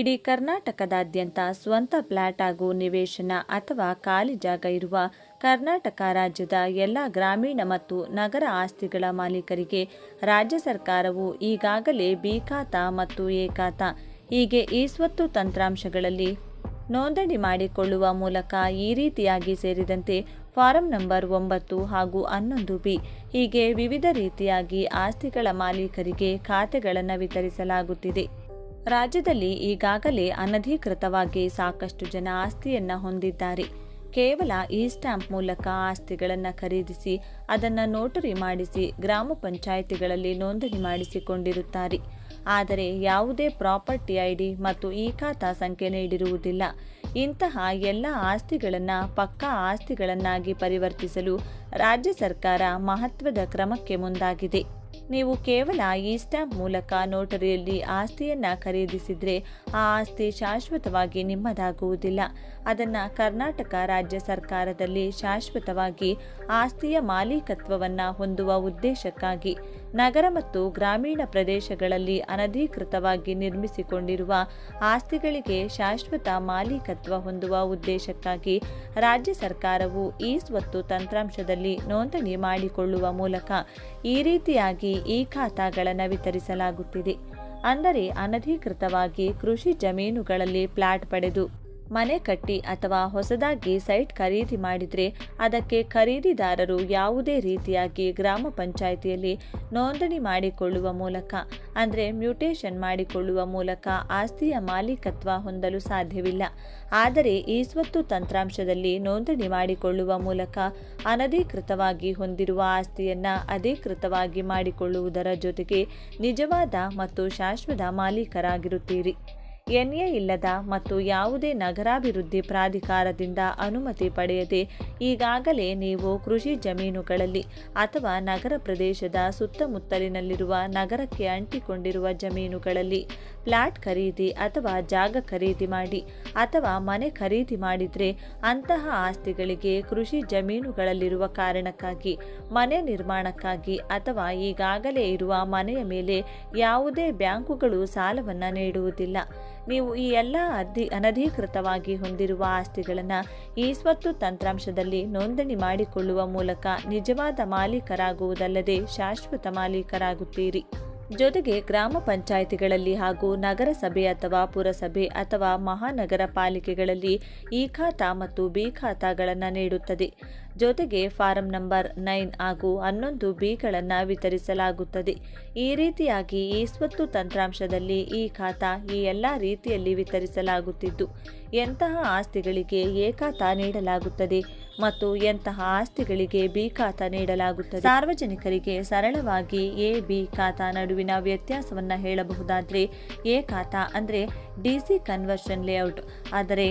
ಇಡೀ ಕರ್ನಾಟಕದಾದ್ಯಂತ ಸ್ವಂತ ಫ್ಲಾಟ್ ಹಾಗೂ ನಿವೇಶನ ಅಥವಾ ಖಾಲಿ ಜಾಗ ಇರುವ ಕರ್ನಾಟಕ ರಾಜ್ಯದ ಎಲ್ಲ ಗ್ರಾಮೀಣ ಮತ್ತು ನಗರ ಆಸ್ತಿಗಳ ಮಾಲೀಕರಿಗೆ ರಾಜ್ಯ ಸರ್ಕಾರವು ಈಗಾಗಲೇ ಬಿ ಮತ್ತು ಎ ಹೀಗೆ ಈ ಸ್ವತ್ತು ತಂತ್ರಾಂಶಗಳಲ್ಲಿ ನೋಂದಣಿ ಮಾಡಿಕೊಳ್ಳುವ ಮೂಲಕ ಈ ರೀತಿಯಾಗಿ ಸೇರಿದಂತೆ ಫಾರಂ ನಂಬರ್ ಒಂಬತ್ತು ಹಾಗೂ ಹನ್ನೊಂದು ಬಿ ಹೀಗೆ ವಿವಿಧ ರೀತಿಯಾಗಿ ಆಸ್ತಿಗಳ ಮಾಲೀಕರಿಗೆ ಖಾತೆಗಳನ್ನು ವಿತರಿಸಲಾಗುತ್ತಿದೆ. ರಾಜ್ಯದಲ್ಲಿ ಈಗಾಗಲೇ ಅನಧಿಕೃತವಾಗಿ ಸಾಕಷ್ಟು ಜನ ಆಸ್ತಿಯನ್ನ ಹೊಂದಿದ್ದಾರೆ. ಕೇವಲ ಈ ಸ್ಟ್ಯಾಂಪ್ ಮೂಲಕ ಆಸ್ತಿಗಳನ್ನು ಖರೀದಿಸಿ, ಅದನ್ನು ನೋಟರಿ ಮಾಡಿಸಿ, ಗ್ರಾಮ ಪಂಚಾಯಿತಿಗಳಲ್ಲಿ ನೋಂದಣಿ ಮಾಡಿಸಿಕೊಂಡಿರುತ್ತಾರೆ. ಆದರೆ ಯಾವುದೇ ಪ್ರಾಪರ್ಟಿ ಐಡಿ ಮತ್ತು ಈ ಖಾತಾ ಸಂಖ್ಯೆ ನೀಡಿರುವುದಿಲ್ಲ. ಇಂತಹ ಎಲ್ಲ ಆಸ್ತಿಗಳನ್ನು ಪಕ್ಕಾ ಆಸ್ತಿಗಳನ್ನಾಗಿ ಪರಿವರ್ತಿಸಲು ರಾಜ್ಯ ಸರ್ಕಾರ ಮಹತ್ವದ ಕ್ರಮಕ್ಕೆ ಮುಂದಾಗಿದೆ. ನೀವು ಕೇವಲ ಈ ಸ್ಟ್ಯಾಂಪ್ ಮೂಲಕ ನೋಟರಿಯಲ್ಲಿ ಆಸ್ತಿಯನ್ನ ಖರೀದಿಸಿದ್ರೆ ಆ ಆಸ್ತಿ ಶಾಶ್ವತವಾಗಿ ನಿಮ್ಮದಾಗುವುದಿಲ್ಲ. ಅದನ್ನು ಕರ್ನಾಟಕ ರಾಜ್ಯ ಸರ್ಕಾರದಲ್ಲಿ ಶಾಶ್ವತವಾಗಿ ಆಸ್ತಿಯ ಮಾಲೀಕತ್ವವನ್ನು ಹೊಂದುವ ಉದ್ದೇಶಕ್ಕಾಗಿ ನಗರ ಮತ್ತು ಗ್ರಾಮೀಣ ಪ್ರದೇಶಗಳಲ್ಲಿ ಅನಧಿಕೃತವಾಗಿ ನಿರ್ಮಿಸಿಕೊಂಡಿರುವ ಆಸ್ತಿಗಳಿಗೆ ಶಾಶ್ವತ ಮಾಲೀಕತ್ವ ಹೊಂದುವ ಉದ್ದೇಶಕ್ಕಾಗಿ ರಾಜ್ಯ ಸರ್ಕಾರವು ಈ ಸ್ವತ್ತು ತಂತ್ರಾಂಶದಲ್ಲಿ ನೋಂದಣಿ ಮಾಡಿಕೊಳ್ಳುವ ಮೂಲಕ ಈ ರೀತಿಯಾಗಿ ಈ ಖಾತಾಗಳನ್ನು ವಿತರಿಸಲಾಗುತ್ತಿದೆ. ಅಂದರೆ ಅನಧಿಕೃತವಾಗಿ ಕೃಷಿ ಜಮೀನುಗಳಲ್ಲಿ ಪ್ಲಾಟ್ ಪಡೆದು ಮನೆ ಕಟ್ಟಿ ಅಥವಾ ಹೊಸದಾಗಿ ಸೈಟ್ ಖರೀದಿ ಮಾಡಿದರೆ ಅದಕ್ಕೆ ಖರೀದಿದಾರರು ಯಾವುದೇ ರೀತಿಯಾಗಿ ಗ್ರಾಮ ಪಂಚಾಯಿತಿಯಲ್ಲಿ ನೋಂದಣಿ ಮಾಡಿಕೊಳ್ಳುವ ಮೂಲಕ, ಅಂದರೆ ಮ್ಯೂಟೇಷನ್ ಮಾಡಿಕೊಳ್ಳುವ ಮೂಲಕ ಆಸ್ತಿಯ ಮಾಲೀಕತ್ವ ಹೊಂದಲು ಸಾಧ್ಯವಿಲ್ಲ. ಆದರೆ ಈ ಸ್ವತ್ತು ತಂತ್ರಾಂಶದಲ್ಲಿ ನೋಂದಣಿ ಮಾಡಿಕೊಳ್ಳುವ ಮೂಲಕ ಅನಧಿಕೃತವಾಗಿ ಹೊಂದಿರುವ ಆಸ್ತಿಯನ್ನು ಅಧಿಕೃತವಾಗಿ ಮಾಡಿಕೊಳ್ಳುವುದರ ಜೊತೆಗೆ ನಿಜವಾದ ಮತ್ತು ಶಾಶ್ವತ ಮಾಲೀಕರಾಗಿರುತ್ತೀರಿ. ಎನ್ಎ ಇಲ್ಲದ ಮತ್ತು ಯಾವುದೇ ನಗರಾಭಿವೃದ್ಧಿ ಪ್ರಾಧಿಕಾರದಿಂದ ಅನುಮತಿ ಪಡೆಯದೆ ಈಗಾಗಲೇ ನೀವು ಕೃಷಿ ಜಮೀನುಗಳಲ್ಲಿ ಅಥವಾ ನಗರ ಪ್ರದೇಶದ ಸುತ್ತಮುತ್ತಲಿನಲ್ಲಿರುವ ನಗರಕ್ಕೆ ಅಂಟಿಕೊಂಡಿರುವ ಜಮೀನುಗಳಲ್ಲಿ ಫ್ಲಾಟ್ ಖರೀದಿ ಅಥವಾ ಜಾಗ ಖರೀದಿ ಮಾಡಿ ಅಥವಾ ಮನೆ ಖರೀದಿ ಮಾಡಿದರೆ ಅಂತಹ ಆಸ್ತಿಗಳಿಗೆ ಕೃಷಿ ಜಮೀನುಗಳಲ್ಲಿರುವ ಕಾರಣಕ್ಕಾಗಿ, ಮನೆ ನಿರ್ಮಾಣಕ್ಕಾಗಿ ಅಥವಾ ಈಗಾಗಲೇ ಇರುವ ಮನೆಯ ಮೇಲೆ ಯಾವುದೇ ಬ್ಯಾಂಕುಗಳು ಸಾಲವನ್ನು ನೀಡುವುದಿಲ್ಲ. ನೀವು ಈ ಎಲ್ಲ ಅಧಿ, ಅನಧಿಕೃತವಾಗಿ ಹೊಂದಿರುವ ಆಸ್ತಿಗಳನ್ನು ಈ ಸ್ವತ್ತು ತಂತ್ರಾಂಶದಲ್ಲಿ ನೋಂದಣಿ ಮಾಡಿಕೊಳ್ಳುವ ಮೂಲಕ ನಿಜವಾದ ಮಾಲೀಕರಾಗುವುದಲ್ಲದೆ ಶಾಶ್ವತ ಮಾಲೀಕರಾಗುತ್ತೀರಿ. ಜೊತೆಗೆ ಗ್ರಾಮ ಪಂಚಾಯಿತಿಗಳಲ್ಲಿ ಹಾಗೂ ನಗರಸಭೆ ಅಥವಾ ಪುರಸಭೆ ಅಥವಾ ಮಹಾನಗರ ಪಾಲಿಕೆಗಳಲ್ಲಿ ಈ ಖಾತಾ ಮತ್ತು ಬಿ ಖಾತಾಗಳನ್ನು ನೀಡುತ್ತದೆ. ಜೊತೆಗೆ ಫಾರಂ ನಂಬರ್ ನೈನ್ ಹಾಗೂ ಹನ್ನೊಂದು ಬಿಗಳನ್ನು ವಿತರಿಸಲಾಗುತ್ತದೆ. ಈ ರೀತಿಯಾಗಿ ಈ ಸ್ವತ್ತು ತಂತ್ರಾಂಶದಲ್ಲಿ ಈ ಖಾತಾ ಈ ಎಲ್ಲ ರೀತಿಯಲ್ಲಿ ವಿತರಿಸಲಾಗುತ್ತಿದ್ದು, ಎಂತಹ ಆಸ್ತಿಗಳಿಗೆ ಏಕಾತ ನೀಡಲಾಗುತ್ತದೆ? ಮತ್ತು ಎಂತಹ ಆಸ್ತಿಗಳಿಗೆ ಬಿ ಖಾತಾ ನೀಡಲಾಗುತ್ತದೆ. ಸಾರ್ವಜನಿಕರಿಗೆ ಸರಳವಾಗಿ ಎ, ಬಿ ಖಾತಾ ನಡುವಿನ ವ್ಯತ್ಯಾಸವನ್ನು ಹೇಳಬಹುದಾದರೆ ಎ ಖಾತಾ ಅಂದರೆ ಡಿಸಿ ಕನ್ವರ್ಷನ್ ಲೇಔಟ್. ಆದರೆ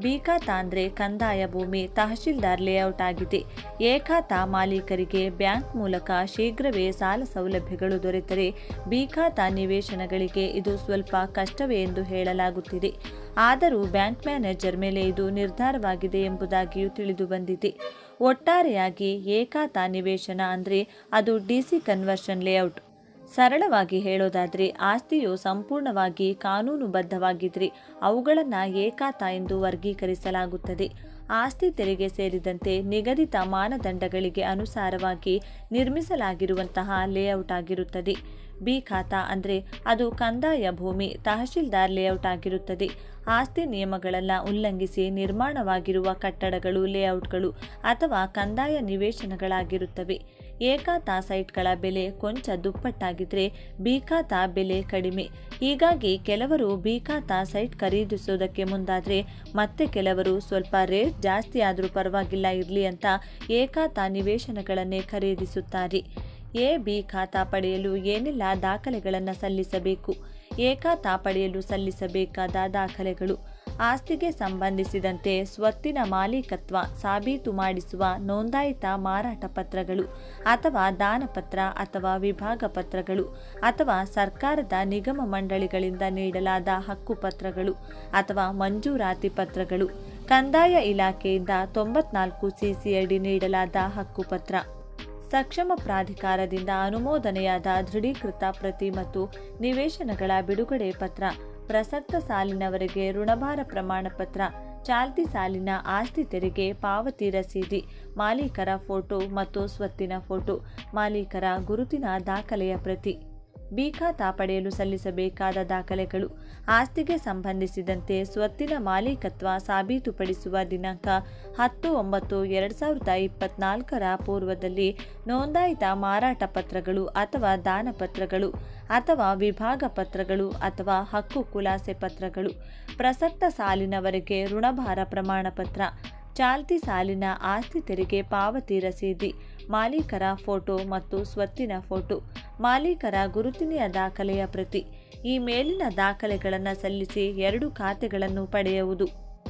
ಬಿ ತಾಂದ್ರೆ ಕಂದಾಯ ಭೂಮಿ ತಹಶೀಲ್ದಾರ್ ಲೇಔಟ್ ಆಗಿದೆ. ಏಕಾತಾ ಮಾಲೀಕರಿಗೆ ಬ್ಯಾಂಕ್ ಮೂಲಕ ಶೀಘ್ರವೇ ಸಾಲ ಸೌಲಭ್ಯಗಳು ದೊರೆತರೆ. ಬೀಕಾತಾ ನಿವೇಶನಗಳಿಗೆ ಇದು ಸ್ವಲ್ಪ ಕಷ್ಟವೇ ಎಂದು ಹೇಳಲಾಗುತ್ತಿದೆ. ಆದರೂ ಬ್ಯಾಂಕ್ ಮ್ಯಾನೇಜರ್ ಮೇಲೆ ಇದು ನಿರ್ಧಾರವಾಗಿದೆ ಎಂಬುದಾಗಿಯೂ ತಿಳಿದು ಬಂದಿದೆ. ಒಟ್ಟಾರೆಯಾಗಿ ಏಕಾತಾ ನಿವೇಶನ ಅಂದರೆ ಅದು ಡಿಸಿ ಕನ್ವರ್ಷನ್ ಲೇಔಟ್. ಸರಳವಾಗಿ ಹೇಳೋದಾದರೆ ಆಸ್ತಿಯು ಸಂಪೂರ್ಣವಾಗಿ ಕಾನೂನುಬದ್ಧವಾಗಿದ್ದರೆ ಅವುಗಳನ್ನು ಏಕಾತ ಎಂದು ವರ್ಗೀಕರಿಸಲಾಗುತ್ತದೆ. ಆಸ್ತಿ ತೆರಿಗೆ ಸೇರಿದಂತೆ ನಿಗದಿತ ಮಾನದಂಡಗಳಿಗೆ ಅನುಸಾರವಾಗಿ ನಿರ್ಮಿಸಲಾಗಿರುವಂತಹ ಲೇಔಟ್ ಆಗಿರುತ್ತದೆ. ಬಿ ಖಾತಾ ಅಂದರೆ ಅದು ಕಂದಾಯ ಭೂಮಿ, ತಹಶೀಲ್ದಾರ್ ಲೇಔಟ್ ಆಗಿರುತ್ತದೆ. ಆಸ್ತಿ ನಿಯಮಗಳನ್ನು ಉಲ್ಲಂಘಿಸಿ ನಿರ್ಮಾಣವಾಗಿರುವ ಕಟ್ಟಡಗಳು, ಲೇಔಟ್ಗಳು ಅಥವಾ ಕಂದಾಯ ನಿವೇಶನಗಳಾಗಿರುತ್ತವೆ. ಏಕಾತಾ ಸೈಟ್ಗಳ ಬೆಲೆ ಕೊಂಚ ದುಪ್ಪಟ್ಟಾಗಿದ್ರೆ ಬೀಕಾತಾ ಬೆಲೆ ಕಡಿಮೆ. ಹೀಗಾಗಿ ಕೆಲವರು ಬಿಖಾತಾ ಸೈಟ್ ಖರೀದಿಸೋದಕ್ಕೆ ಮುಂದಾದರೆ ಮತ್ತೆ ಕೆಲವರು ಸ್ವಲ್ಪ ರೇಟ್ ಜಾಸ್ತಿ ಆದರೂ ಪರವಾಗಿಲ್ಲ ಇರಲಿ ಅಂತ ಏಕಾತಾ ನಿವೇಶನಗಳನ್ನೇ ಖರೀದಿಸುತ್ತಾರೆ. ಎ ಬಿ ಖಾತಾ ಪಡೆಯಲು ಏನೆಲ್ಲ ದಾಖಲೆಗಳನ್ನು ಸಲ್ಲಿಸಬೇಕು? ಏಕಾತಾ ಪಡೆಯಲು ಸಲ್ಲಿಸಬೇಕಾದ ದಾಖಲೆಗಳು? ಆಸ್ತಿಗೆ ಸಂಬಂಧಿಸಿದಂತೆ ಸ್ವತ್ತಿನ ಮಾಲೀಕತ್ವ ಸಾಬೀತು ಮಾಡಿಸುವ ನೋಂದಾಯಿತ ಮಾರಾಟ ಪತ್ರಗಳು ಅಥವಾ ದಾನಪತ್ರ ಅಥವಾ ವಿಭಾಗ ಪತ್ರಗಳು ಅಥವಾ ಸರ್ಕಾರದ ನಿಗಮ ಮಂಡಳಿಗಳಿಂದ ನೀಡಲಾದ ಹಕ್ಕುಪತ್ರಗಳು ಅಥವಾ ಮಂಜೂರಾತಿ ಪತ್ರಗಳು, ಕಂದಾಯ ಇಲಾಖೆಯಿಂದ ತೊಂಬತ್ನಾಲ್ಕು ಸಿಸಿಐಡಿ ನೀಡಲಾದ ಹಕ್ಕುಪತ್ರ ಸಕ್ಷಮ ಪ್ರಾಧಿಕಾರದಿಂದ ಅನುಮೋದನೆಯಾದ ದೃಢೀಕೃತ ಪ್ರತಿ ಮತ್ತು ನಿವೇಶನಗಳ ಬಿಡುಗಡೆ ಪತ್ರ ಪ್ರಸಕ್ತ ಸಾಲಿನವರೆಗೆ ಋಣಭಾರ ಪ್ರಮಾಣ ಪತ್ರ ಚಾಲ್ತಿ ಸಾಲಿನ ಆಸ್ತಿ ತೆರಿಗೆ ಪಾವತಿ ರಸೀದಿ ಮಾಲೀಕರ ಫೋಟೋ ಮತ್ತು ಸ್ವತ್ತಿನ ಫೋಟೋ, ಮಾಲೀಕರ ಗುರುತಿನ ದಾಖಲೆಯ ಪ್ರತಿ. ಬಿ ಖಾತಾ ಪಡೆಯಲು ಸಲ್ಲಿಸಬೇಕಾದ ದಾಖಲೆಗಳು ಆಸ್ತಿಗೆ ಸಂಬಂಧಿಸಿದಂತೆ ಸ್ವತ್ತಿನ ಮಾಲೀಕತ್ವ ಸಾಬೀತುಪಡಿಸುವ ದಿನಾಂಕ ಹತ್ತು ಒಂಬತ್ತು ಎರಡು ಸಾವಿರದ ಇಪ್ಪತ್ನಾಲ್ಕರ ಪೂರ್ವದಲ್ಲಿ ನೋಂದಾಯಿತ ಮಾರಾಟ ಪತ್ರಗಳು ಅಥವಾ ದಾನ ಪತ್ರಗಳು ಅಥವಾ ವಿಭಾಗ ಪತ್ರಗಳು ಅಥವಾ ಹಕ್ಕು ಖುಲಾಸೆ ಪತ್ರಗಳು. ಪ್ರಸಕ್ತ ಸಾಲಿನವರೆಗೆ ಋಣಭಾರ ಪ್ರಮಾಣ ಪತ್ರ ಚಾಲ್ತಿ ಸಾಲಿನ ಆಸ್ತಿ ತೆರಿಗೆ ಪಾವತಿ ರಸೀದಿ, ಮಾಲೀಕರ ಫೋಟೋ ಮತ್ತು ಸ್ವತ್ತಿನ ಫೋಟೋ, ಮಾಲೀಕರ ಗುರುತಿನ ದಾಖಲೆಯ ಪ್ರತಿ, ಈ ಮೇಲಿನ ದಾಖಲೆಗಳನ್ನು ಸಲ್ಲಿಸಿ ಎರಡು ಖಾತೆಗಳನ್ನು ಪಡೆಯುವುದು.